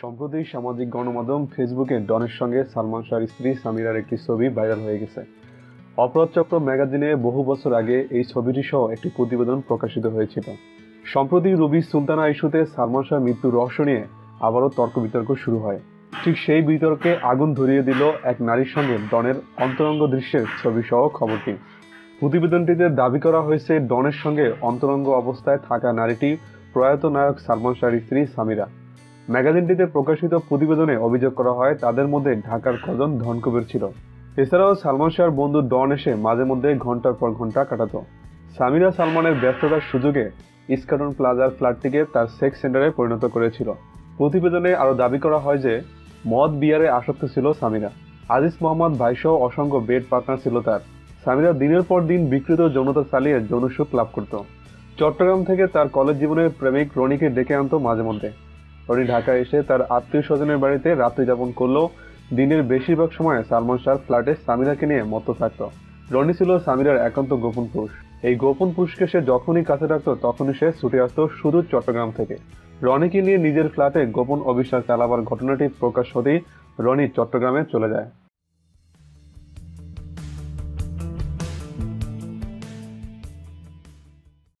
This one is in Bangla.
সম্প্রতি সামাজিক গণমাধ্যম ফেসবুকে ডনের সঙ্গে সালমান শাহর স্ত্রী সামিরার একটি ছবি ভাইরাল হয়ে গেছে। অপরাধ চক্র ম্যাগাজিনে বহু বছর আগে এই ছবিটি সহ একটি প্রতিবেদন প্রকাশিত হয়েছিল। সম্প্রতি রবি সুলতানা ইস্যুতে সালমান শাহ মৃত্যুর রহস্য নিয়ে আবারও তর্ক বিতর্ক শুরু হয়। ঠিক সেই বিতর্কে আগুন ধরিয়ে দিল এক নারীর সঙ্গে ডনের অন্তরঙ্গ দৃশ্যের ছবি সহ খবরটি। প্রতিবেদনটিতে দাবি করা হয়েছে, ডনের সঙ্গে অন্তরঙ্গ অবস্থায় থাকা নারীটি প্রয়াত নায়ক সালমান শাহর স্ত্রী সামিরা। ম্যাগাজিনটিতে প্রকাশিত প্রতিবেদনে অভিযোগ করা হয়, তাদের মধ্যে ঢাকার কজন ধনকুবের ছিল। এছাড়াও সালমান শাহর বন্ধু ডন এসে মাঝে মধ্যে ঘণ্টার পর ঘণ্টা কাটাত। সামিরা সালমানের ব্যস্ততার সুযোগে ইস্কাটন প্লাজার ফ্ল্যাটটিকে তার সেক্স সেন্টারে পরিণত করেছিল। প্রতিবেদনে আরও দাবি করা হয় যে, মদ বিয়ারে আসক্ত ছিল সামিরা। আজিজ মোহাম্মদ ভাইসহ অসংখ্য বেড পার্টনার ছিল তার। সামিরা দিনের পর দিন বিকৃত যৌনতা চালিয়ে যৌনসুখ লাভ করত। চট্টগ্রাম থেকে তার কলেজ জীবনের প্রেমিক রনিকে ডেকে আনতো মাঝে মধ্যে। রনি ঢাকা এসে তার আত্মীয় স্বজনের বাড়িতে রাত্রি যাপন করলেও দিনের বেশিরভাগ সময় সালমান শাহ ফ্ল্যাটে সামিরাকে নিয়ে মত্ত থাকত। রনি ছিল সামিরার একান্ত গোপন পুরুষ। এই গোপন পুরুষকে সে যখনই কাছে রাখতো, তখনই সে ছুটে আসত শুধু চট্টগ্রাম থেকে। রনিকে নিয়ে নিজের ফ্ল্যাটে গোপন অবিশ্বাস চালাবার ঘটনাটি প্রকাশ হতেই রনি চট্টগ্রামে চলে যায়।